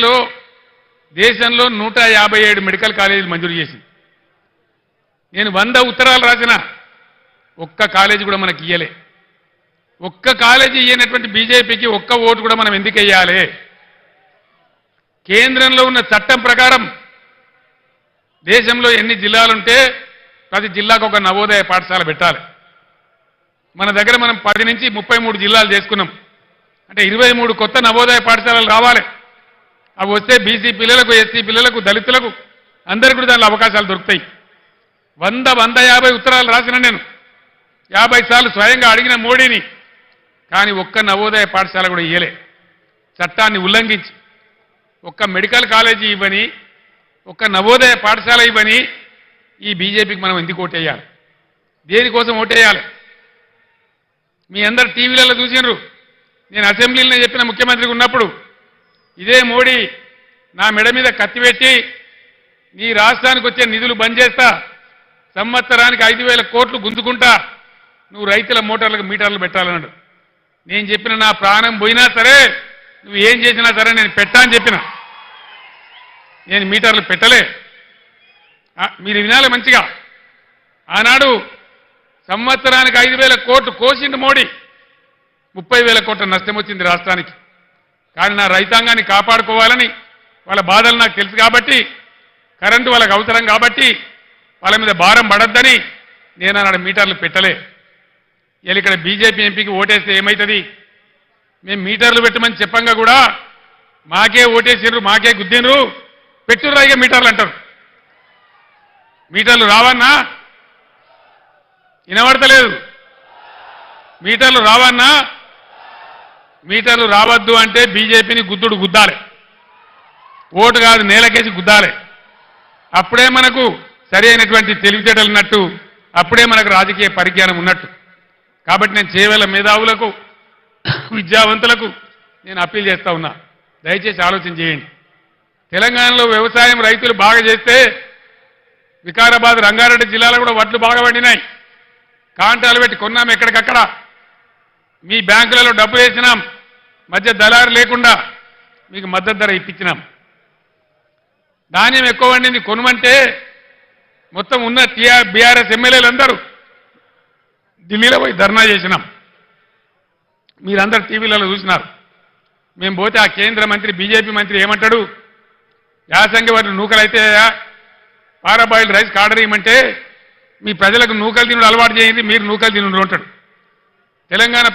ఐదేళ్ళలో దేశంలో నూట యాభై ఏడు మెడికల్ కాలేజీలు మంజూరు చేసింది. నేను వంద ఉత్తరాలు రాసిన ఒక్క కాలేజీ కూడా మనకి ఇయ్యలే. ఒక్క కాలేజీ ఇయ్యనటువంటి బీజేపీకి ఒక్క ఓటు కూడా మనం ఎందుకు వేయాలి కేంద్రంలో ఉన్న చట్టం ప్రకారం దేశంలో ఎన్ని జిల్లాలుంటే ప్రతి జిల్లాకు ఒక నవోదయ పాఠశాల పెట్టాలి. మన దగ్గర మనం పది నుంచి ముప్పై మూడు జిల్లాలు చేసుకున్నాం. అంటే ఇరవై మూడు కొత్త నవోదయ పాఠశాలలు రావాలి. అవి వస్తే బీసీ పిల్లలకు ఎస్సీ పిల్లలకు దళితులకు అందరికీ కూడా దానిలో అవకాశాలు దొరుకుతాయి. వంద వంద యాభై ఉత్తరాలు రాసిన నేను. యాభై సార్లు స్వయంగా అడిగిన మోడీని. కానీ ఒక్క నవోదయ పాఠశాల కూడా ఇయ్యలే. చట్టాన్ని ఉల్లంఘించి. ఒక్క మెడికల్ కాలేజీ ఇవ్వని ఒక్క నవోదయ పాఠశాల ఇవ్వని ఈ బీజేపీకి మనం ఎందుకు ఓటేయాలి? దేనికోసం ఓటేయాలి? మీ అందరు టీవీలలో చూసినారు. నేను అసెంబ్లీలో చెప్పిన ముఖ్యమంత్రికి ఉన్నప్పుడు ఇదే మోడీ నా మెడ మీద కత్తి పెట్టి నీ రాష్ట్రానికి వచ్చే నిధులు బంద్ చేస్తా సంవత్సరానికి ఐదు వేల కోట్లు గుంజుకుంటా నువ్వు రైతుల మోటార్లకు మీటర్లు పెట్టాలన్నాడు. నేను చెప్పిన నా ప్రాణం పోయినా సరే నువ్వు ఏం చేసినా సరే నేను పెట్టా అని చెప్పిన. నేను మీటర్లు పెట్టలే. మీరు వినాలి మంచిగా. ఆనాడు సంవత్సరానికి ఐదు వేల కోట్లు కోసిండు మోడీ. ముప్పై వేల కోట్ల నష్టం వచ్చింది రాష్ట్రానికి. కానీ నా రైతాంగాన్ని కాపాడుకోవాలని వాళ్ళ బాధలు నాకు తెలుసు కాబట్టి కరెంటు వాళ్ళకి అవసరం కాబట్టి వాళ్ళ మీద భారం పడద్దని నేను అన్నాడు మీటర్లు పెట్టలే. ఇలా ఇక్కడ బీజేపీ ఎంపీకి ఓటేస్తే ఏమవుతుంది మేము మీటర్లు పెట్టమని చెప్పంగా కూడా మాకే ఓటేసిర్రు మాకే గుద్దినరు పెట్టుర్రా ఇక మీటర్లు అంటారు. మీటర్లు రావన్నా? వినబడతలేదు. మీటర్లు రావన్నా? మీటర్లు రావద్దు అంటే బీజేపీని గుద్దుడు గుద్దాలి. ఓటు కాదు నేలకేసి గుద్దాలి. అప్పుడే మనకు సరి అయినటువంటి తెలివితేటలు ఉన్నట్టు అప్పుడే మనకు రాజకీయ పరిజ్ఞానం ఉన్నట్టు. కాబట్టి నేను చేయవల మేధావులకు విద్యావంతులకు నేను అప్పీల్ చేస్తా ఉన్నా. దయచేసి ఆలోచన చేయండి. తెలంగాణలో వ్యవసాయం రైతులు బాగా చేస్తే వికారాబాద్ రంగారెడ్డి జిల్లాలో కూడా వడ్లు బాగా పండినాయి. కాంటాలు పెట్టి కొన్నాం ఎక్కడికక్కడ. మీ బ్యాంకులలో డబ్బు వేసినాం మధ్య దళారు లేకుండా మీకు మద్దతు ధర ఇప్పించినాం. ధాన్యం ఎక్కువ వండింది కొనుమంటే మొత్తం ఉన్న టీఆర్ బీఆర్ఎస్ ఎమ్మెల్యేలు అందరూ ఢిల్లీలో పోయి ధర్నా చేసినాం. మీరందరూ టీవీలలో చూసినారు. మేము పోతే ఆ కేంద్ర మంత్రి బీజేపీ మంత్రి ఏమంటాడు? యాసంగి వర్లు నూకలు అయితే పారాబాయిల్ రైస్ ఆర్డర్ ఇవ్వమంటే మీ ప్రజలకు నూకలు తినడం అలవాటు చేయండి మీరు నూకలు తినుడు ఉంటాడు తెలంగాణ